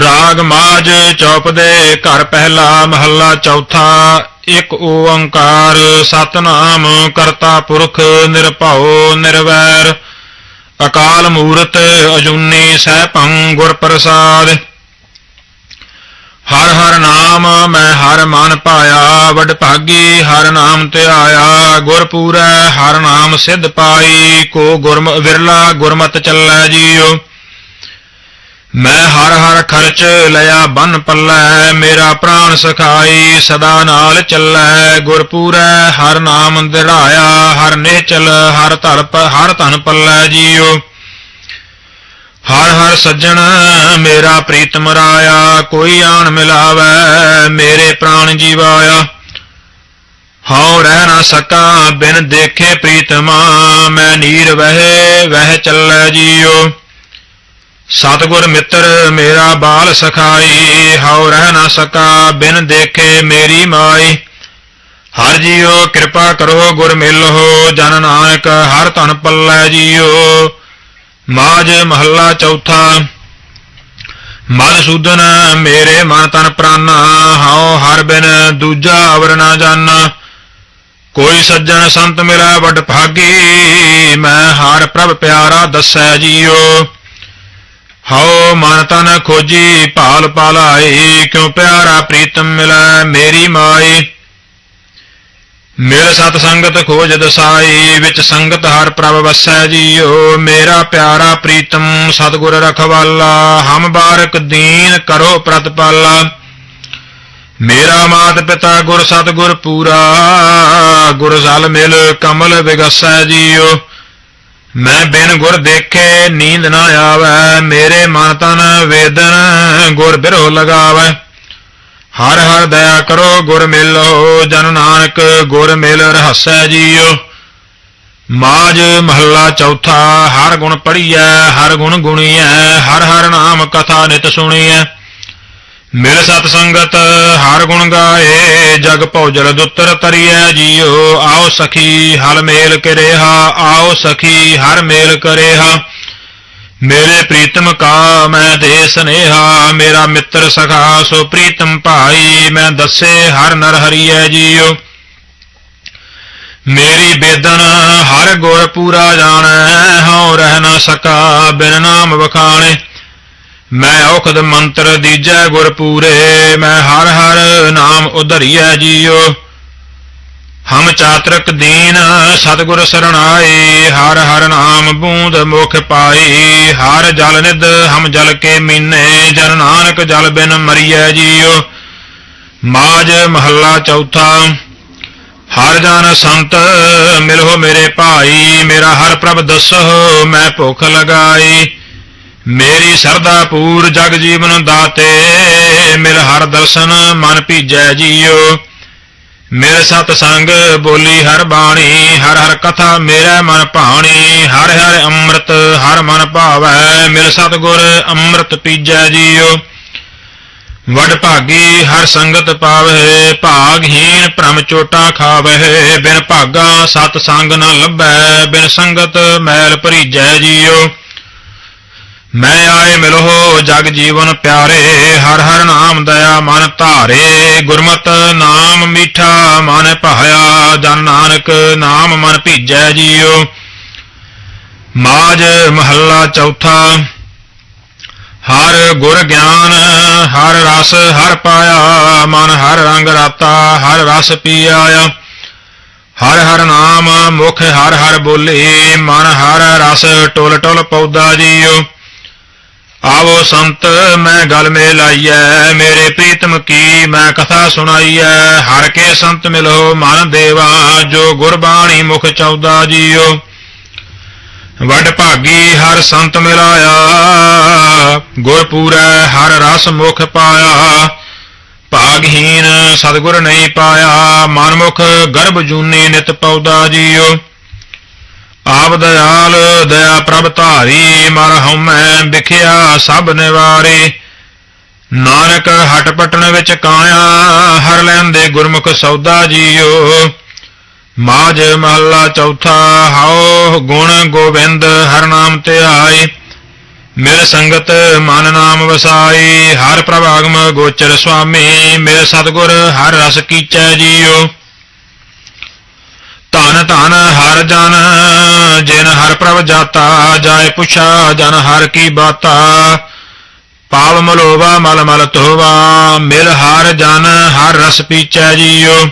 ਰਾਗ ਮਾਜ ਚੌਪਦੇ ਘਰ ਪਹਿਲਾ ਮਹੱਲਾ ਚੌਥਾ, ਇੱਕ ਓੰਕਾਰ, ਸਤਨਾਮ ਕਰਤਾ ਪੁਰਖ ਨਿਰਭਉ ਨਿਰਵੈਰ। ਅਕਾਲ ਮੂਰਤ ਅਜੂਨੀ ਸਹਿਭੰ ਗੁਰ ਪ੍ਰਸਾਦ ਹਰ ਹਰ ਨਾਮ ਮੈਂ ਹਰ ਮਨ ਪਾਇਆ, ਵਡ ਭਾਗੀ ਹਰ ਨਾਮ ਤੇ ਆਇਆ। ਗੁਰ ਪੂਰੈ, ਹਰ ਨਾਮ ਸਿੱਧ ਪਾਈ, ਕੋ ਗੁਰਮ ਵਿਰਲਾ ਗੁਰਮਤ ਚੱਲੈ ਜੀਓ ਮੈਂ ਹਰ ਹਰ ਖਰਚ ਲਿਆ, ਬੰਨ ਪੱਲੈ, ਮੇਰਾ ਪ੍ਰਾਣ ਸਖਾਈ, ਸਦਾ ਨਾਲ ਚੱਲੈ। ਗੁਰਪੂਰੈ ਹਰ ਨਾਮ ਦਿੜਾਇਆ, ਹਰ ਨਿਹਚਲ, ਹਰ ਧਰ ਹਰ ਧਨ ਪੱਲੈ ਜੀਓ ਹਰ ਹਰ ਸੱਜਣ, ਮੇਰਾ ਪ੍ਰੀਤਮ ਰਾਇਆ, ਕੋਈ ਆਣ ਮਿਲਾਵੈ, ਮੇਰੇ ਪ੍ਰਾਣ ਜੀਵਾਇਆ। ਹਉ ਰਹਿ ਨਾ ਸਕਾ, ਬਿਨ ਦੇਖੇ ਪ੍ਰੀਤਮਾ, ਮੈਂ ਨੀਰ ਵਹਿ ਵਹਿ ਚੱਲੈ ਜੀਓ ਸਤਿਗੁਰ ਮਿੱਤਰ, ਮੇਰਾ ਬਾਲ ਸਖਾਈ, ਹਉ ਰਹਿ ਨਾ ਸਕਾ, ਬਿਨ ਦੇਖੇ ਮੇਰੀ ਮਾਈ। ਹਰ ਜੀਓ ਕਿਰਪਾ ਕਰੋ ਗੁਰ ਮਿਲੋ ਜਨ ਨਾਨਕ ਹਰ ਧਨ ਪੱਲੇ ਜੀਓ ਮਾਜ ਮਹੱਲਾ ਚੌਥਾ, ਮਨ ਸੂਦਨ ਮੇਰੇ ਮਨ ਤਨ ਪ੍ਰਾਨਾ, ਹਉ ਹਰ ਬਿਨ ਦੂਜਾ ਅਵਰ ਨਾ ਜਾਣਾ ਕੋਈ ਸੱਜਣ ਸੰਤ ਮਿਲੈ ਵੱਡ ਭਾਗੀ, ਮੈਂ ਹਰ ਪ੍ਰਭ ਪਿਆਰਾ ਦੱਸੈ ਜੀਓ। ਹਉ ਮਨ ਤਨ ਖੋਜੀ, ਭਾਲ ਪਾਲਾਈ, ਕਿਉ ਪਿਆਰਾ ਪ੍ਰੀਤਮ ਮਿਲੈ ਮੇਰੀ ਮਾਈ। ਮਿਲ ਸਤ ਸੰਗਤ ਖੋਜ ਦਸਾਈ ਵਿੱਚ ਸੰਗਤ ਹਰ ਪ੍ਰਭ ਵਸੈ ਜੀਓ। ਮੇਰਾ ਪਿਆਰਾ ਪ੍ਰੀਤਮ, ਸਤਿਗੁਰ ਰਖਵਾਲਾ, ਹਮ ਬਾਰਕ ਦੀਨ ਕਰੋ ਪ੍ਰਤਪਾਲਾ। ਮੇਰਾ ਮਾਤ ਪਿਤਾ ਗੁਰ ਸਤਿਗੁਰ ਪੂਰਾ, ਗੁਰ ਜਲ ਮਿਲ ਕਮਲ ਵਿਗਸੈ ਜੀਓ। ਮੈਂ ਬਿਨ ਗੁਰ ਦੇਖੇ ਨੀਂਦ ਨਾ ਆਵੈ, ਮੇਰੇ ਮਨ ਤਨ ਵੇਦਨ ਗੁਰ ਬਿਰੋ ਲਗਾਵੈ। ਹਰ ਹਰ ਦਇਆ ਕਰੋ, ਗੁਰ ਮਿਲੋ, ਜਨ ਨਾਨਕ ਗੁਰ ਮਿਲ ਰਹਸੈ ਜੀਓ। ਮਾਜ ਮਹੱਲਾ ਚੌਥਾ, ਹਰ ਗੁਣ ਪੜੀਐ ਹਰ ਗੁਣ ਗੁਣੀਐ, ਹਰ ਹਰ ਨਾਮ ਕਥਾ ਨਿਤ ਸੁਣੀਐ। ਮਿਲ ਸਤ ਸੰਗਤ, ਹਰ ਗੁਣ ਗਾਏ, ਜਗ ਭੌਜਲ ਦੁੱਤਰ ਤਰੀਐ ਜੀਓ। ਆਓ ਸਖੀ, ਹਲ ਮੇਲ ਕਰਿਹਾ, ਆਓ ਸਖੀ, ਹਰ ਮੇਲ ਕਰਿਹਾ। ਮੇਰੇ ਪ੍ਰੀਤਮ ਕਾ ਮੈਂ ਦੇ ਸਨੇਹਾ, ਮੇਰਾ ਮਿੱਤਰ ਸਖਾ, ਸੋ ਪ੍ਰੀਤਮ ਭਾਈ, ਮੈਂ ਦੱਸੇ ਹਰ ਨਰ ਹਰੀਐ ਜੀਓ ਮੇਰੀ ਬੇਦਨ ਹਰ ਗੁਰ ਪੂਰਾ ਜਾਣੈ, ਹਉ ਰਹਿ ਨਾ ਸਕਾ ਬਿਨ ਨਾਮ ਵਖਾਣੇ। ਮੈਂ ਔਖਦ ਮੰਤਰ ਦੀਜੈ ਗੁਰ ਪੂਰੇ, ਮੈਂ ਹਰ ਹਰ ਨਾਮ ਉਧਰੀਐ ਜੀਓ ਹਮ ਚਾਤਰਕ ਦੀਨ, ਸਤਿਗੁਰ ਸਰਣਾਏ, ਹਰ ਹਰ ਨਾਮ ਬੂੰਦ ਮੁਖ ਪਾਈ ਹਰ ਜਲ ਨਿਦ ਹਮ ਜਲ ਕੇ ਮੀਨੇ, ਜਨ ਨਾਨਕ ਜਲ ਬਿਨ ਮਰੀਐ ਜੀਓ ਮਾਜ ਮਹੱਲਾ ਚੌਥਾ, ਹਰ ਜਨ ਸੰਤ ਮਿਲੋ ਮੇਰੇ ਭਾਈ, ਮੇਰਾ ਹਰ ਪ੍ਰਭ ਦੱਸੋ, ਮੈਂ ਭੁੱਖ ਲਗਾਈ। ਮੇਰੀ ਸਰਦਾ ਪੂਰ ਜਗ ਜੀਵਨ ਦਾਤੇ, ਮਿਲ ਹਰ ਦਰਸ਼ਨ ਮਨ ਭੀਜੈ ਜੀਓ ਮਿਲ ਸਤ ਸੰਗ ਬੋਲੀ ਹਰ ਬਾਣੀ, ਹਰ ਹਰ ਕਥਾ ਮੇਰਾ ਮਨ ਭਾਣੀ, ਹਰ ਹਰ ਅੰਮ੍ਰਿਤ, ਹਰ ਮਨ ਭਾਵੈ। ਮਿਲ ਸਤ ਗੁਰ ਅੰਮ੍ਰਿਤ ਪੀਜੈ ਜੀਓ। ਵਡ ਭਾਗੀ ਹਰ ਸੰਗਤ ਪਾਵੇ, ਭਾਗਹੀਣ ਭ੍ਰਮ ਚੋਟਾ ਖਾਵੇ। ਬਿਨ ਭਾਗਾ ਸਤ ਸੰਗ ਨ ਲੱਭੈ, ਬਿਨ ਸੰਗਤ ਮੈਲ ਭਰੀਜੈ ਜੀਓ। ਮੈਂ ਆਏ ਮਿਲੋ ਜਗ ਜੀਵਨ ਪਿਆਰੇ, ਹਰ ਹਰ ਨਾਮ ਦਇਆ ਮਨ ਧਾਰੇ। ਗੁਰਮਤ ਨਾਮ ਮੀਠਾ ਮਨ ਭਾਇਆ, ਜਨ ਨਾਨਕ ਨਾਮ ਮਨ ਭੀਜੈ ਜੀਓ। ਮਾਜ ਮਹੱਲਾ ਚੌਥਾ, ਹਰ ਗੁਰ ਗਿਆਨ, ਹਰ ਰਸ ਹਰ ਪਾਇਆ, ਮਨ ਹਰ ਰੰਗ ਰਾਤਾ, ਹਰ ਰਸ ਪੀ ਆਇਆ ਹਰ ਹਰ ਨਾਮ ਮੁਖ ਹਰ ਹਰ ਬੋਲੇ, ਮਨ ਹਰ ਰਸ ਟੁਲ ਟੁਲ ਪੌਦਾ ਜੀਓ। ਆਵੋ ਸੰਤ, ਮੈਂ ਗਲ ਮੇ ਲਾਈਐ ਮੇਰੇ ਪ੍ਰੀਤਮ ਕੀ ਮੈਂ ਕਥਾ ਸੁਣਾਈਐ। ਹਰ ਕੇ ਸੰਤ ਮਿਲੋ ਮਨ ਦੇਵਾ, ਜੋ ਗੁਰਬਾਣੀ ਮੁਖ ਚੌਦਾ ਜੀਓ। ਵਡ ਭਾਗੀ ਹਰ ਸੰਤ ਮਿਲਾਇਆ ਗੁਰਪੂਰੈ ਹਰ ਰਸ ਮੁਖ ਪਾਇਆ। ਭਾਗਹੀਨ ਸਤਿਗੁਰ ਨਹੀਂ ਪਾਇਆ, ਮਨ ਮੁਖ ਗਰਭ ਜੂਨੀ ਨਿਤ ਪੌਦਾ ਜੀਓ। ਆਪ ਦਇਆਲ, ਦਇਆ ਪ੍ਰਭ ਧਾਰੀ, ਮਰ ਹਉਮੈ ਵਿਖਿਆ ਸਭ ਨਿਵਾਰੇ। ਨਾਨਕ ਹਟ ਪਟਣ ਵਿੱਚ ਕਾਇਆ, ਹਰ ਲੈਂਦੇ ਗੁਰਮੁਖ ਸੌਦਾ ਜੀਓ। ਮਾਝ ਮਹੱਲਾ ਚੌਥਾ, ਹਉ ਗੁਣ ਗੋਬਿੰਦ ਹਰ ਨਾਮ ਧਿਆਏ ਮਿਲ ਸੰਗਤ ਮਨ ਨਾਮ ਵਸਾਈ, ਹਰ ਪ੍ਰਭ ਆਗਮ ਗੋਚਰ ਸੁਆਮੀ ਮੇਰੇ ਸਤਗੁਰ ਹਰ ਰਸ ਕੀਚੈ ਜੀਓ। ਧਨ ਧਨ ਹਰ ਜਨ, ਜਿਨ ਹਰ ਪ੍ਰਭ ਜਾਤਾ ਜਾਏ ਪੁਛਾ ਜਨ ਹਰ ਕੀ ਬਾਤਾ। ਪਾਵ ਮਲੋਵਾ, ਮਲ ਮਲ ਤੋਵਾ ਮਿਲ ਹਰ ਜਨ, ਹਰ ਰਸ ਪੀਚੈ ਜੀਓ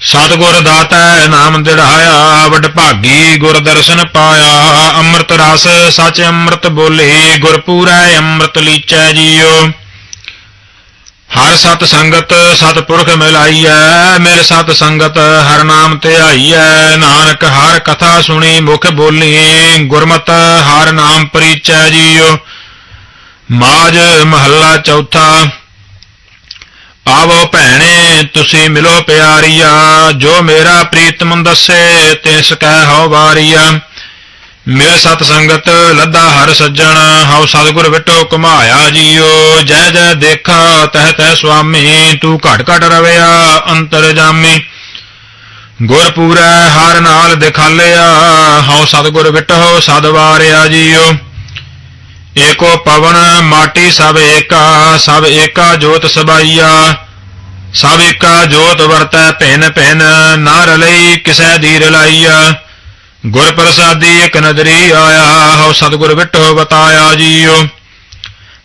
ਸਤਿਗੁਰ ਦਾਤੈ ਨਾਮ ਦਿੜਾਇਆ, ਵਡ ਭਾਗੀ ਗੁਰ ਦਰਸ਼ਨ ਪਾਇਆ। ਅੰਮ੍ਰਿਤ ਰਸ, ਸਚ ਅੰਮ੍ਰਿਤ ਬੋਲੇ, ਗੁਰ ਪੂਰੈ ਅੰਮ੍ਰਿਤ ਲੀਚੈ ਜੀਓ ਹਰ ਸਤ ਸੰਗਤ ਸਤ ਪੁਰਖ ਮਿਲਾਈਐ, ਮਿਲ ਸਤ ਸੰਗਤ ਹਰ ਨਾਮ ਧਿਆਈਐ ਨਾਨਕ ਹਰ ਕਥਾ ਸੁਣੀ, ਮੁਖ ਬੋਲੀ, ਗੁਰਮਤ ਹਰ ਨਾਮ ਪਰੀਚੈ ਜੀਓ ਮਾਜ ਮਹੱਲਾ ਚੌਥਾ, ਆਵੋ ਭੈਣੇ, ਤੁਸੀਂ ਮਿਲੋ ਪਿਆਰੀਆ, ਜੋ ਮੇਰਾ ਪ੍ਰੀਤਮ ਦੱਸੇ, ਤਿਸ ਕਹਿ ਹਉ ਵਾਰੀਆ। ਮਿਲ ਸਤ ਸੰਗਤ, ਲੱਦਾ ਹਰ ਸੱਜਣ, ਹਉ ਸਤਿਗੁਰ ਵਿਟੋ ਕਮਾਇਆ ਜੀਓ। ਜੈ ਜੈ ਦੇਖਾ, ਤਹਿ ਤਹਿ ਸੁਆਮੀ, ਤੂੰ ਘਟ ਘਟ ਰਵਿਆ, ਅੰਤਰ ਜਾਮੀ। ਗੁਰ ਪੂਰੈ ਹਰ ਨਾਲ ਦਿਖਾਲਿਆ, ਹਉ ਸਤਿਗੁਰ ਵਿਟੋ ਸਦ ਵਾਰਿਆ ਜੀਓ। ਏਕੋ ਪਵਨ, ਮਾਟੀ ਸਭ ਏਕਾ ਸਭ ਏਕਾ ਜੋਤ ਸਬਾਈਆ। ਸਭ ਏਕਾ ਜੋਤ ਵਰਤੈ ਭਿੰਨ ਭਿੰਨ ਨਾ ਰਲਈ ਕਿਸੈ ਦੀ ਰਲਾਈਆ ਗੁਰ ਪ੍ਰਸਾਦੀ ਇਕ ਨਦਰੀ ਆਇਆ, ਹਉ ਸਤਿਗੁਰ ਵਿਟੋ ਬਤਾਇਆ ਜੀਓ।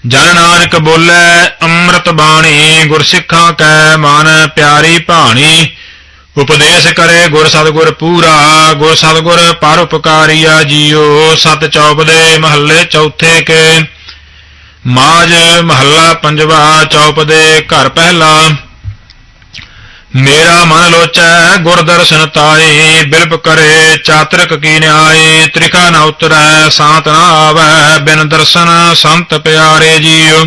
ਜਨ ਨਾਨਕ ਬੋਲੇ, ਅੰਮ੍ਰਿਤ ਬਾਣੀ ਗੁਰ ਸਿੱਖਾਂ ਕੈ ਮਨ ਪਿਆਰੀ ਭਾਣੀ। ਉਪਦੇਸ਼ ਕਰੇ ਗੁਰ ਸਤਿਗੁਰ ਪੂਰਾ, ਗੁਰ ਸਤਿਗੁਰ ਪਰ ਉਪਕਾਰੀਆ ਜੀਓ। ਸਤ ਚੌਪ ਦੇ ਮਹੱਲੇ ਚੌਥੇ ਕੇ। ਮਾਜ ਮਹੱਲਾ ਪੰਜਵਾ, ਚੌਪ ਦੇ ਘਰ ਪਹਿਲਾ। ਮੇਰਾ ਮਨ ਲੋਚੈ, ਗੁਰ ਦਰਸ਼ਨ ਤਾਏ ਬਿਲਪ ਕਰੇ, ਚਾਤਰਕ ਕੀ ਨਿਆਏ ਤ੍ਰਿਖਾ ਨ ਉਤਰੈ, ਸਾਤ ਨ ਆਵੈ, ਬਿਨ ਦਰਸ਼ਨ ਸੰਤ ਪਿਆਰੇ ਜੀਓ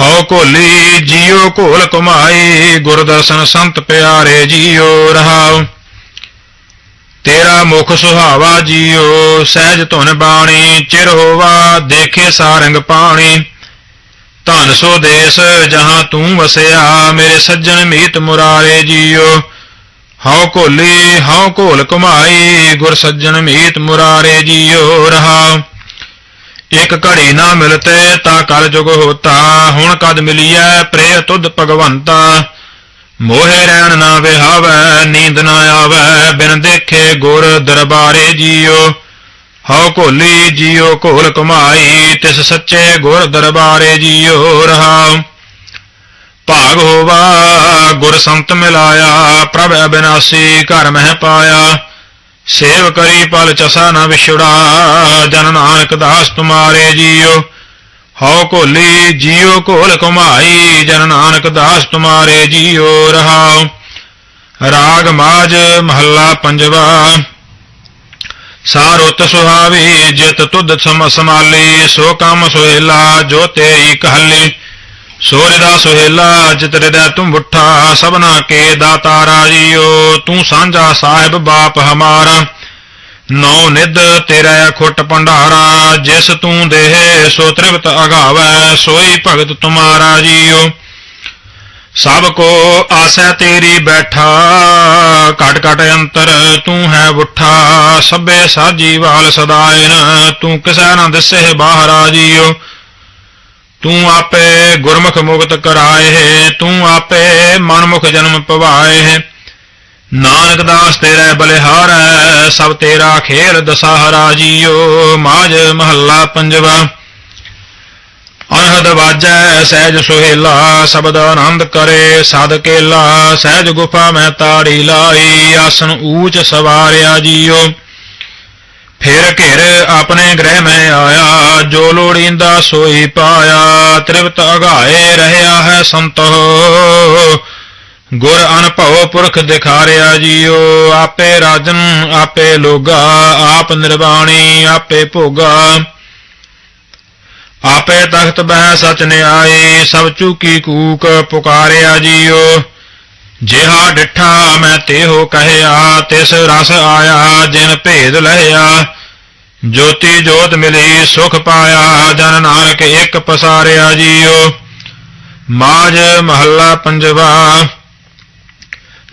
ਹਉ ਘੋਲੀ, ਜੀਉ ਘੋਲ ਕੁਮਾਈ ਗੁਰ ਦਰਸ਼ਨ ਸੰਤ ਪਿਆਰੇ ਜੀਉ, ਰਹਾਉ। ਤੇਰਾ ਮੁਖ ਸੁਹਾਵਾ ਜੀਉ, ਸਹਿਜ ਧੁਨ ਬਾਣੀ, ਚਿਰ ਹੋਵਾ, ਦੇਖੇ ਸਾਰੰਗ ਪਾਣੀ। ਧਨ ਸੋ ਦੇਸ, ਜਹਾਂ ਤੂੰ ਵਸਿਆ, ਮੇਰੇ ਸੱਜਣ ਮੀਤ ਮੁਰਾਰੇ ਜੀਉ ਹਉ ਘੋਲੀ, ਹਉ ਘੋਲ ਕੁਮਾਈ ਗੁਰ ਸੱਜਣ ਮੀਤ ਮੁਰਾਰੇ ਜੀਉ ਰਹਾਉ ਇਕ ਘੜੀ ਨਾ ਮਿਲਤੇ ਤਾਂ ਕਲ ਜੁਗ ਹੋਤਾ, ਹੁਣ ਕਦ ਮਿਲੀਐ ਪ੍ਰੇ ਤੁਧ ਭਗਵੰਤਾ। ਮੋਹਿ ਰਹਿਣ ਨਾ ਵਿਹਾਵੈ, ਨੀਂਦ ਨਾ ਆਵੈ, ਬਿਨ ਦੇਖੇ ਗੁਰ ਦਰਬਾਰੇ ਜੀਓ। ਹਉ ਘੋਲੀ ਜੀਓ, ਘੋਲ ਕਮਾਈ ਤਿਸ ਸੱਚੇ ਗੁਰ ਦਰਬਾਰੇ ਜੀਓ ਰਹਾ ਭਾਗ ਹੋਵਾ, ਗੁਰ ਸੰਤ ਮਿਲਾਇਆ, ਪ੍ਰਭ ਅਬਿਨਾਸੀ ਘਰ ਮਹਿ ਪਾਇਆ। ਸੇਵ ਕਰੀ ਪਲ ਚਸਾ ਨ ਵਿਛੜਾ, ਜਨ ਨਾਨਕ ਦਾਸ ਤੁਮਾਰੇ ਜੀਓ। ਹਉ ਘੋਲੀ ਜੀਉ ਘੋਲ ਕਮਾਈ ਜਨ ਨਾਨਕ ਦਾਸ ਤੁਮਾਰੇ ਜੀਓ ਰਹਾਉ। ਰਾਗ ਮਾਜ ਮਹੱਲਾ ਪੰਜਵਾ ਸਾਰੁਤ ਸੁਹਾਵੀ ਜਿਤ ਤੁਧ ਸਮ ਸਮਾਲੀ, ਸੋ ਕੰਮ ਸੁਹੇਲਾ, ਜੋ ਤੇਰੀ ਕਹਲੀ ਸੋਰੇ ਦਾ ਸੁਹੇਲਾ, ਜਿਤ ਹਿਰਦੈ ਤੂੰ ਬੁੱਠਾ ਸਭਨਾ ਕੇ ਦਾਤਾਰਾ ਜੀਓ ਤੂੰ ਸਾਂਝਾ ਸਾਹਿਬ ਬਾਪ ਹਮਾਰਾ। ਨੌ ਨਿਦ ਤੇਰਾ ਖੁੱਟ ਭੰਡਾਰਾ, ਜਿਸ ਤੂੰ ਦੇਹ ਸੋ ਤ੍ਰਿਪਤ ਅਗਾਵੈ, ਸੋਈ ਭਗਤ ਤੁਮਾਰਾ ਜੀਓ। ਸਭ ਕੋ ਆਸੈ ਤੇਰੀ ਬੈਠਾ, ਘਟ ਘਟ ਅੰਤਰ ਤੂੰ ਹੈ ਬੁੱਠਾ ਸਭੇ ਸਾਜੀ ਵਾਲ ਸਦਾਇਨ ਤੂੰ ਕਿਸੈ ਨਾ ਦਿਸੇ ਬਾਹਰਾ ਜੀਓ। ਤੂੰ ਆਪੇ ਗੁਰਮੁਖ ਮੁਕਤ ਕਰਾਏ, ਤੂੰ ਆਪੇ ਮਨਮੁਖ ਜਨਮ ਪਵਾਏ। ਨਾਨਕ ਦਾਸ ਤੇਰੇ ਬਲਿਹਾਰ ਸਭ ਤੇਰਾ ਖੇਲ ਦਸਹਰਾ ਜੀਓ। ਮਾਜ ਮਹੱਲਾ ਪੰਜਵਾ। ਅਨਹਦ ਵਾਜੈ, ਸਹਿਜ ਸੁਹੇਲਾ, ਸ਼ਬਦ ਆਨੰਦ ਕਰੇ, ਸਦ ਕੇਲਾ, ਸਹਿਜ ਗੁਫਾ ਮੈਂ ਤਾੜੀ ਲਾਈ, ਆਸਨ ਊਚ ਸਵਾਰਿਆ ਜੀਓ। ਫਿਰ ਘਿਰ ਆਪਣੇ ਗ੍ਰਹਿ ਮੈਂ ਆਇਆ, ਜੋ ਲੋੜੀਂਦਾ ਸੋਈ ਪਾਇਆ ਤ੍ਰਿਪਤ ਅਗਾਏ ਰਹਿਆ ਹੈ ਸੰਤੋ ਗੁਰ ਅਨਭਉ ਪੁਰਖ ਦਿਖਾਰਿਆ ਜੀਓ, ਆਪੇ ਰਾਜਨ, ਆਪੇ ਲੋਗਾ, ਆਪ ਨਿਰਵਾਣੀ, ਆਪੇ ਭੋਗਾ। ਆਪੇ ਤਖਤ ਬਹਿ ਸਚ ਨਿਆਏ ਸਭ ਚੂਕੀ ਕੂਕ ਪੁਕਾਰਿਆ ਜੀਓ। ਜਿਹਾ ਡਿਠਾ ਮੈਂ ਤੇਹੋ ਕਹਿਆ, ਤਿਸ ਰਸ ਆਇਆ, ਜਿਨ ਭੇਦ ਲਹਿਆ। ਜੋਤੀ ਜੋਤ ਮਿਲੀ, ਸੁਖ ਪਾਇਆ, ਜਨ ਨਾਨਕ ਇੱਕ ਪਸਾਰਿਆ ਜੀਓ। ਮਾਜ ਮਹੱਲਾ ਪੰਜਵਾ,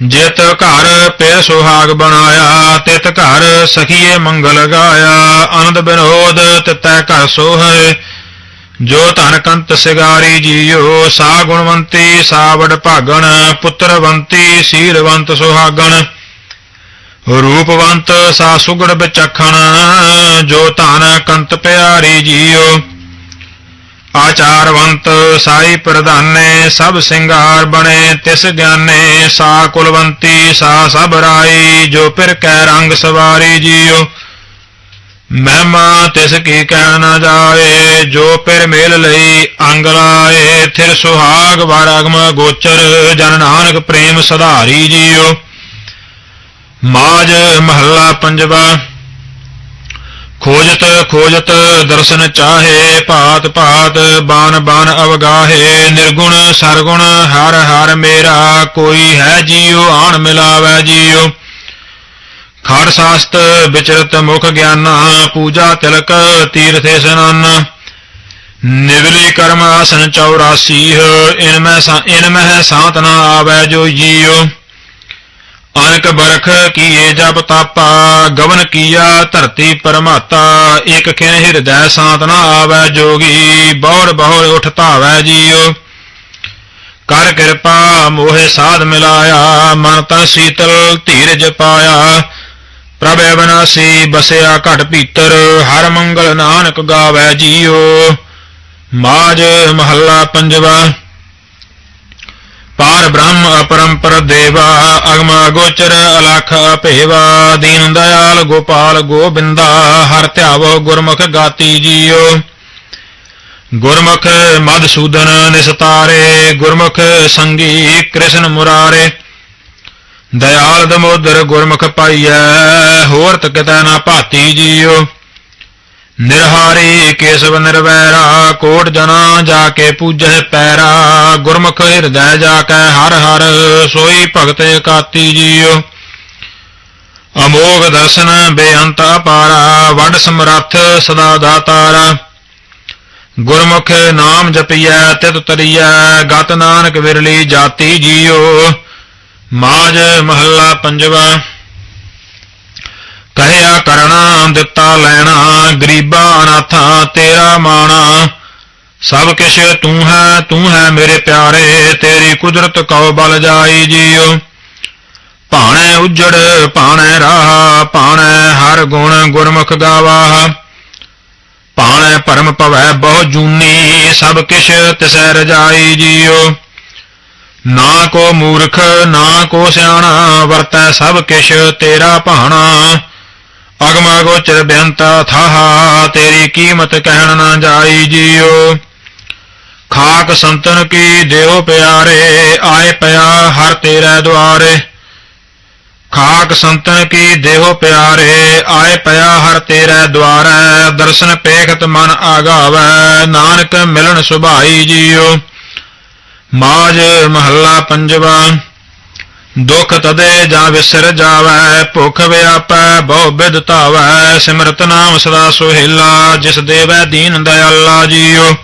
ਜਿਤ ਘਰ ਪਿਰ ਸੁਹਾਗ ਬਣਾਇਆ, ਤਿਤ ਘਰ ਸਖੀਏ ਮੰਗਲ ਗਾਇਆ। ਆਨੰਦ ਬਿਨੋਦ ਤਿਤੈ ਘਰ ਸੋਹੈ ਜੋ ਧਨ ਕੰਤ ਸਿਗਾਰੀ ਜੀਓ, ਸਾ ਗੁਣਵੰਤੀ, ਸਾ ਵਡ ਭਾਗਣ, ਪੁੱਤਰਵੰਤੀ ਸੀਲਵੰਤ ਸੁਹਾਗਣ। ਰੂਪਵੰਤ, ਸਾ ਸੁਗੜ ਵਿਚਖਣ, ਜੋ ਧਨ ਕੰਤ ਪਿਆਰੀ ਜੀਓ। ਆਚਾਰਵੰਤ, ਸਾਈ ਪ੍ਰਧਾਨੇ, ਸਭ ਸਿੰਗਾਰ ਬਣੇ, ਤਿਸ ਗਿਆਨੇ, ਸਾ ਕੁਲਵੰਤੀ, ਸਾ ਸਭ ਰਾਈ, ਜੋ ਪਿਰ ਕੈ ਰੰਗ ਸਵਾਰੀ ਜੀਓ। ਮਹਿਮਾ ਤਿਸ ਕੀ ਕਹਿਣ ਨਾ ਜਾਏ, ਜੋ ਪਿਰ ਮੇਲ ਲਈ ਅੰਗ ਲਾਏ, ਥਿਰ ਸੁਹਾਗ ਵਾਰਗਮ ਗੋਚਰ, ਜਨ ਨਾਨਕ ਪ੍ਰੇਮ ਸਧਾਰੀ ਜੀਓ। ਮਾਜ ਮਹੱਲਾ ਪੰਜਵਾ, ਖੋਜਤ ਖੋਜਤ ਦਰਸ਼ਨ ਚਾਹੇ, ਭਾਤ ਭਾਤ ਬਾਨ ਬਾਨ ਅਵਗਾਹੇ, ਨਿਰਗੁਣ ਸਰਗੁਣ ਹਰ ਹਰ ਮੇਰਾ, ਕੋਈ ਹੈ ਜੀਉ ਆਣ ਮਿਲਾਵੈ ਜੀਉ ਖੜ ਸਾਸਤ ਵਿਚਰਤ ਮੁਖ ਗਿਆਨਾ, ਪੂਜਾ ਤਿਲਕ, ਤੀਰਥੇ ਇਸਨਾਨ ਨਿਵਲੀ ਕਰਮ ਆਸਨ 84 ਇਨ ਮੈਂ ਇਨ ਮਹਿ ਸਾਤ ਨਾ ਆਵੈ ਜੋ ਜੀਉ। ਅਨਕ ਬਰਖ ਕੀਏ ਜਪ ਤਾਪਾ, ਗਵਨ ਕੀਆ ਧਰਤੀ ਪਰਮਾਤਾ, ਇਕ ਖਿਨ ਹਿਰਦੈ ਸਾਤ ਨਾ ਆਵੈ ਜੋਗੀ ਬੌੜ ਬੌੜ ਉਠ ਧਾਵੈ ਜੀਉ। ਕਰ ਕਿਰਪਾ ਮੋਹਿ ਸਾਧ ਮਿਲਾਇਆ, ਮਨ ਤਨ ਸੀਤਲ ਧੀਰਜ ਪਾਇਆ। ਪ੍ਰਭ ਅਵਨਾਸੀ ਬਸਿਆ ਘਟ ਭੀਤਰ, ਹਰ ਮੰਗਲ ਨਾਨਕ ਗਾਵੈ ਜੀਓ ਮਾਜ ਮਹੱਲਾ ਪੰਜਵਾ, ਪਾਰ ਬ੍ਰਹਮ ਅਪਰੰਪਰ ਦੇਵਾ, ਅਗਮ ਅਗੋਚਰ ਅਲਖ ਭੇਵਾ, ਦੀਨ ਦਇਆਲ ਗੋਪਾਲ ਗੋਬਿੰਦਾ, ਹਰ ਧਿਆਵੋ ਗੁਰਮੁਖ ਗਾਤੀ ਜੀਓ ਗੁਰਮੁਖ ਮਦਸੂਦਨ ਨਿਸਤਾਰੇ, ਗੁਰਮੁਖ ਸੰਗੀ ਕ੍ਰਿਸ਼ਨ ਮੁਰਾਰੇ। ਦਇਆਲ ਦਮੋਦਰ ਗੁਰਮੁਖ ਪਾਈਐ, ਹੋਰ ਤਕਤੈ ਨਾ ਭਾਤੀ ਜੀਓ। ਨਿਰਹਾਰੀ ਕੇਸਵ ਨਿਰਵੈਰਾ, ਕੋਟ ਜਨਾ ਜਾ ਕੇ ਪੂਜੈ ਪੈਰਾ। ਗੁਰਮੁਖ ਹਿਰਦੈ ਜਾ ਕੇ ਹਰ ਹਰ, ਸੋਈ ਭਗਤ ਕਾਤੀ ਜੀਓ। ਅਮੋਘ ਦਰਸ਼ਨ ਬੇਅੰਤ ਅਪਾਰਾ ਵਡ ਸਮਰੱਥ ਸਦਾ ਦਾਤਾਰਾ ਗੁਰਮੁਖ ਨਾਮ ਜਪੀਐ, ਤਿਤ ਤਰੀਐ, ਗਤ ਨਾਨਕ ਵਿਰਲੀ ਜਾਤੀ ਜੀਓ। ਮਾਜ ਮਹੱਲਾ ਪੰਜਵਾ। ਕਹਿਆ ਕਰਣਾ, ਦਿੱਤਾ ਲੈਣਾ, ਗਰੀਬਾਂ ਅਨਾਥਾਂ ਤੇਰਾ ਮਾਣਾ। ਸਭ ਕਿਛ ਤੂੰ ਹੈ ਤੂੰ ਹੈ ਮੇਰੇ ਪਿਆਰੇ, ਤੇਰੀ ਕੁਦਰਤ ਕਉ ਬਲ ਜਾਈ ਜੀਓ। ਭਾਣੇ ਉਜੜ, ਭਾਣੇ ਰਾਹ, ਭਾਣੇ ਹਰ ਗੁਣ ਗੁਰਮੁਖ ਗਾਵਾ ਭਾਣੇ ਪਰਮ ਭਵੈ ਬਹੁ ਜੂਨੀ, ਸਭ ਕਿਛ ਤਿਸੈ ਰਜਾਈ ਜੀਓ। ਨਾ ਕੋ ਮੂਰਖ, ਨਾ ਕੋ ਸਿਆਣਾ, ਵਰਤੈ ਸਭ ਕਿਛ ਤੇਰਾ ਭਾਣਾ। ਅਗਮ ਗੋਚਰ ਬੇਅੰਤਾ ਥਾਹਾ, ਤੇਰੀ ਕੀਮਤ ਕਹਿਣ ਨਾ ਜਾਈ ਜੀਓ। ਖਾਕ ਸੰਤਨ ਕੀ ਦਿਓ ਪਿਆਰੇ, ਆਏ ਪਿਆ ਹਰ ਤੇਰੇ ਦੁਆਰੇ। ਖਾਕ ਸੰਤਨ ਕੀ ਦੇਹੋ ਪਿਆਰੇ, ਆਏ ਪਿਆ ਹਰ ਤੇਰੇ ਦੁਆਰੈ। ਦਰਸ਼ਨ ਪੇਖਤ ਮਨ ਆਗਾਵੈ, ਨਾਨਕ ਮਿਲਣ ਸੁਭਾਈ ਜੀਓ। ਮਾਜ ਮਹੱਲਾ ਪੰਜਵਾ। ਦੁਖ ਤਦੇ ਜਾਂ ਵਿਸਰ ਜਾਵੈ, ਭੁਖ ਵਿਆਪੈ, ਬਹੁ ਬਿਦ ਧਾਵੈ, ਸਿਮਰਤ ਨਾਮ ਸਦਾ ਸੁਹੇਲਾ, ਜਿਸ ਦੇਵੈ ਦੀਨ ਦਇਆਲਾ ਜੀਓ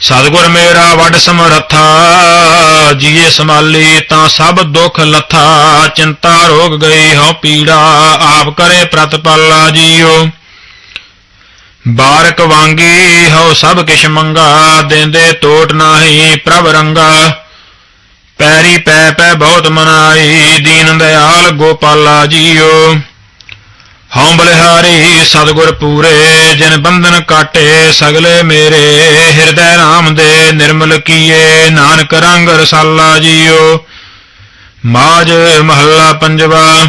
ਸਤਿਗੁਰ ਮੇਰਾ ਵੱਡ ਸਮਰੱਥਾ, ਜੀਏ ਸਮਾਲੀ ਤਾਂ ਸਭ ਦੁੱਖ ਲੱਥਾ, ਚਿੰਤਾ ਰੋਗ ਗਈ ਹਉ ਪੀੜਾ, ਆਪ ਕਰੇ ਪ੍ਰਤਪਾਲਾ ਜੀਓ ਬਾਰਕ ਵਾਂਗੀ ਹਉ ਸਭ ਕਿਛ ਮੰਗਾ, ਦੇਂਦੇ ਟੋਟ ਨਾਹੀ ਪ੍ਰਭ ਰੰਗਾ। ਪੈਰੀ ਪੈ ਪੈ ਬਹੁਤ ਮਨਾਈ ਦੀਨ ਦਇਆਲ ਗੋਪਾਲਾ ਜੀਓ। ਹਉ ਬਲਿਹਾਰੀ ਸਤਿਗੁਰ ਪੂਰੇ, ਜਿਨ ਬੰਧਨ ਕਾਟੇ ਸਗਲੇ ਮੇਰੇ। ਹਿਰਦੈ ਰਾਮ ਦੇ ਨਿਰਮਲ ਕੀਏ, ਨਾਨਕ ਰੰਗ ਰਸਾਲਾ ਜੀਓ। ਮਾਜ ਮਹੱਲਾ ਪੰਜਵਾ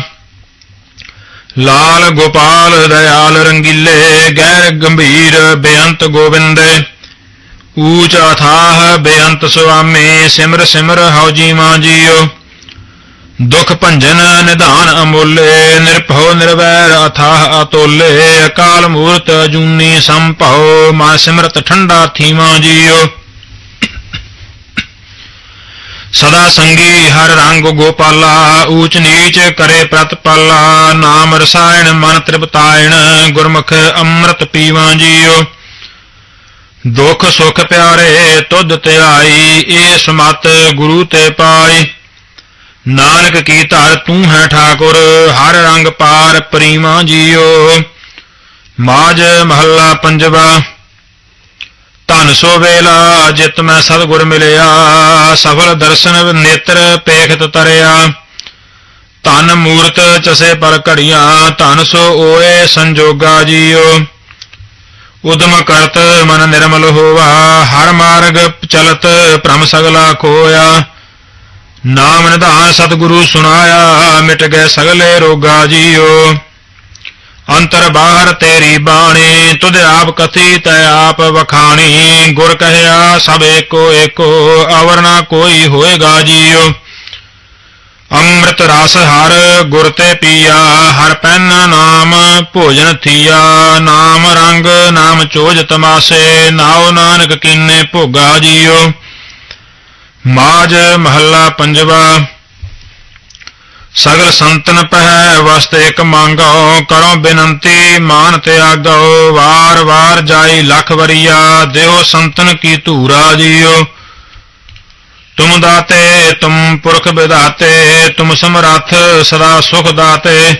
ਲਾਲ ਗੋਪਾਲ ਦਇਆਲ ਰੰਗੀਲੇ ਗੈਰ ਗੰਭੀਰ ਬੇਅੰਤ ਗੋਬਿੰਦੇ। ਊਚ ਅਥਾਹ ਬੇਅੰਤ ਸੁਆਮੀ, ਸਿਮਰ ਸਿਮਰ ਹਉ ਜੀਵਾਂ ਜੀਓ ਦੁਖ ਭੰਜਨ ਨਿਧਾਨ ਅਮੋਲੇ, ਨਿਰਭਉ ਨਿਰਵੈਰ ਅਥਾਹ ਅਤੋਲੇ। ਅਕਾਲ ਮੂਰਤ ਅਜੂਨੀ ਸੰਭਉ ਮਾ ਸਿਮਰਤ ਠੰਡਾ ਥੀਵਾ ਜੀਓ ਸਦਾ ਸੰਗੀ ਹਰ ਰੰਗ ਗੋਪਾਲਾ, ਊਚ ਨੀਚ ਕਰੇ ਪ੍ਰਤਪਾਲਾ ਨਾਮ ਰਸਾਇਣ ਮਨ ਤ੍ਰਿਪਤਾਇਣ, ਗੁਰਮੁਖ ਅੰਮ੍ਰਿਤ ਪੀਵਾਂ ਜੀਓ। ਦੁਖ ਸੁਖ ਪਿਆਰੇ ਤੁਧ ਧਿਆਈ ਏ ਸਮਤ ਗੁਰੂ ਤੇ ਪਾਈ। ਨਾਨਕ ਕੀ ਧਰ ਤੂੰ ਹੈ ਠਾਕੁਰ, ਹਰ ਰੰਗ ਪਾਰ ਪ੍ਰੀਮਾ ਜੀਓ। ਮਾਜ ਮਹੱਲਾ ਪੰਜਵਾ। ਧਨ ਸੋ ਵੇਲਾ ਜਿਤ ਮੈਂ ਸਤਿਗੁਰ ਮਿਲਿਆ, ਸਫਲ ਦਰਸ਼ਨ ਨੇਤਰ ਪੇਖਤ ਤਰਿਆ। ਧਨ ਮੂਰਤ ਚਸੇ ਪਰ ਘੜੀਆਂ, ਧਨ ਸੋ ਓਏ ਸੰਜੋਗਾ ਜੀਓ। ਉਦਮ ਕਰਤ ਮਨ ਨਿਰਮਲ ਹੋਵਾ, ਹਰ ਮਾਰਗ ਚਲਤ ਭ੍ਰਮ ਸਗਲਾ ਖੋਇਆ। ਨਾਮ ਨਿਧਾਨ ਸਤਿਗੁਰੂ ਸੁਨਾਇਆ ਮਿਟ ਗਏ ਸਗਲੇ ਰੋਗਾ ਜੀਓ। ਅੰਤਰ ਬਾਹਰ ਤੇਰੀ ਬਾਣੀ, ਤੁਧ ਆਪ ਕਥੀ ਤੈ ਆਪ ਵਖਾਣੀ। ਗੁਰ ਕਹਿਆ, ਸਭ ਏਕੋ ਏਕੋ, ਅਵਰ ਨਾ ਕੋਈ ਹੋਏਗਾ ਜੀਓ ਅੰਮ੍ਰਿਤ ਰਸ ਹਰ ਗੁਰ ਤੇ ਪੀਆ, ਹਰ ਪੈਨ ਨਾਮ ਭੋਜਨ ਥੀਆ। ਨਾਮ ਰੰਗ, ਨਾਮ ਚੋਜ ਤਮਾਸੇ, ਨਾਉ ਨਾਨਕ ਕੀਨੇ ਭੋਗਾ ਜੀਓ ਮਾਜ ਮਹੱਲਾ ਪੰਜਵਾ ਸਗਲ ਸੰਤਨ ਪਹਿ ਵਸਤ ਇਕ ਮੰਗੋ, ਕਰੋ ਬੇਨੰਤੀ, ਮਾਨ ਤਿਆਗੋ ਵਾਰ ਵਾਰ ਜਾਈ ਲਖ ਵਰੀਆ, ਦਿਓ ਸੰਤਨ ਕੀ ਧੂਰਾ ਜੀਓ। ਤੁਮ ਦਾਤੇ, ਤੁਮ ਪੁਰਖ ਵਿਦਾਤੇ ਤੁਮ ਸਮਰੱਥ ਸਦਾ ਸੁਖ ਦਾਤੇ।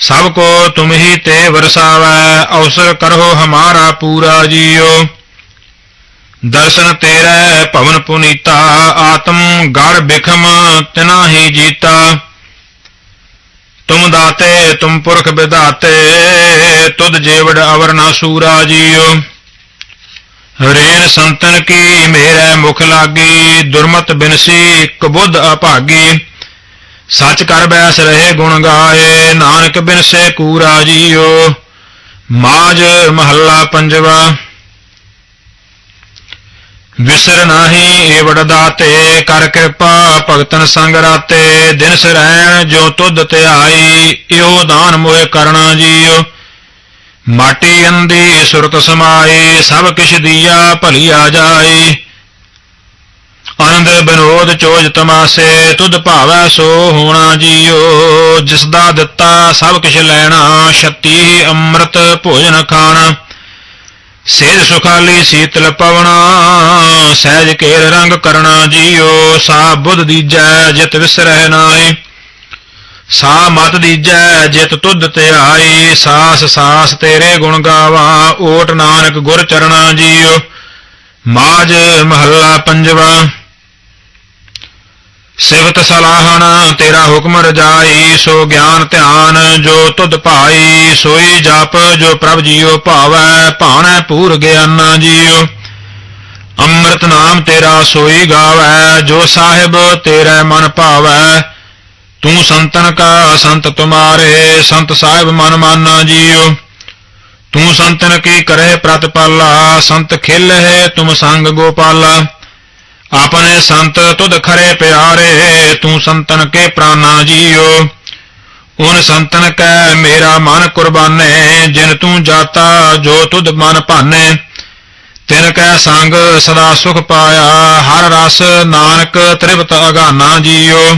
ਸਭ ਕੋ ਤੁਮ ਹੀ ਤੇ ਵਰਸਾਵੈ, ਅਵਸਰ ਕਰੋ ਹਮਾਰਾ ਪੂਰਾ ਜੀਓ। ਦਰਸ਼ਨ ਤੇਰੇ ਭਵਨ ਪੁਨੀਤਾ, ਆਤਮ ਗੜ ਬਿਖਮ ਤਿਨਾ ਹੀ ਜੀਤਾ। ਤੁਮ ਦਾਤੇ, ਤੁਮ ਪੁਰਖ ਵਿਦਾਤੇ ਤੁਧ ਜੇਵੜ ਅਵਰ ਨਾ ਸੂਰਾ ਜੀਓ। ਰੇਨ ਸੰਤਨ ਕੀ, ਮੇਰੇ ਮੁਖ ਲਾਗੀ, ਦੁਰਮਤ ਬਿਨਸੀ ਕਬੁੱਧ ਅਭਾਗੀ। ਸੱਚ ਕਰ ਬੈਸ ਰਹੇ ਗੁਣ ਗਾਏ, ਨਾਨਕ ਬਿਨਸੇ ਕੂਰਾ ਜੀਓ। ਮਾਜ ਮਹੱਲਾ ਪੰਜਵਾ। ਵਿਸਰ ਨਾਹੀ ਏਵੜ ਦਾਤੇ, ਕਰ ਕਿਰਪਾ ਭਗਤਨ ਸੰਗ ਰਾਤੇ। ਦਿਨ ਸਰੈਣ ਜੋ ਤੁਧ ਧਿਆਈ, ਇਹੋ ਦਾਨ ਮੋਏ ਕਰਨਾ ਜੀਓ ਮਾਟੀ ਅੰਦੀ ਸੁਰਤ ਸਮਾਈ, ਸਭ ਕਿਛ ਦੀਆ ਭਲੀਆ ਜਾਈ। ਆਨੰਦ ਬਿਨੋਦ ਚੋਜ ਤਮਾਸੇ, ਤੁਧ ਭਾਵੈ ਸੋ ਹੋਣਾ ਜੀਓ ਜਿਸ ਦਾ ਦਿੱਤਾ ਸਭ ਕਿਛ ਲੈਣਾ, ਛਤੀ ਅੰਮ੍ਰਿਤ ਭੋਜਨ ਖਾਣਾ। ਸੇਜ ਸੁਖਾਲੀ ਸੀਤਲ ਪਵਣਾ, ਸਹਿਜ ਕੇਰ ਰੰਗ ਕਰਨਾ ਜੀਓ ਸਾ ਬੁੱਧ ਦੀਜੈ, ਜਿਤ ਵਿਸਰਹਿ ਨਾਏ ਸਾ ਮਤ ਦੀਜੈ, ਜਿਤ ਤੁਧ ਧਿਆਈ, ਸਾਸ ਸਾਸ ਤੇਰੇ ਗੁਣ ਗਾਵਾਂ, ਓਟ ਨਾਨਕ ਗੁਰ ਚਰਣਾ ਜੀਓ। ਮਾਜ ਮਹੱਲਾ ਪੰਜਵਾ। ਸਿਵਤ ਸਲਾਹਣ, ਤੇਰਾ ਹੁਕਮ ਰਜਾਈ, ਸੋ ਗਿਆਨ ਧਿਆਨ ਜੋ ਤੁਧ ਭਾਈ, ਸੋਈ ਜਪ ਜੋ ਪ੍ਰਭ ਜੀਓ ਭਾਵੈ, ਭਾਣੈ ਪੂਰ ਗਿਆਨਾ ਜੀਓ ਅੰਮ੍ਰਿਤ ਨਾਮ ਤੇਰਾ ਸੋਈ ਗਾਵੈ, ਜੋ ਸਾਹਿਬ ਤੇਰੇ ਮਨ ਭਾਵੈ। ਤੂੰ ਸੰਤਨ ਕਾ ਸੰਤ ਤੁਮਾਰੇ, ਸੰਤ ਸਾਹਿਬ ਮਨ ਮਾਨਾ ਜੀਓ ਤੂੰ ਸੰਤਨ ਕੀ ਕਰੇ ਪ੍ਰਤਪਾਲਾ, ਸੰਤ ਖਿਲਹਿ ਤੁਮ ਸੰਗ ਗੋਪਾਲਾ। ਆਪਣੇ ਸੰਤ ਤੁਧ ਖਰੇ ਪਿਆਰੇ, ਤੂੰ ਸੰਤਨ ਕੇ ਪ੍ਰਾਨਾ ਜੀਓ। ਉਨ ਸੰਤਨ ਕੈ, ਮੇਰਾ ਮਨ ਕੁਰਬਾਨੇ, ਜਿਨ ਤੂੰ ਜਾਤਾ, ਜੋ ਤੁਧ ਮਨ ਭਾਨੇ। ਤਿਨ ਕੈ ਸੰਗ ਸਦਾ ਸੁਖ ਪਾਇਆ, ਹਰ ਰਸ ਨਾਨਕ ਤ੍ਰਿਪਤ ਅਗਾਨਾ ਜੀਓ।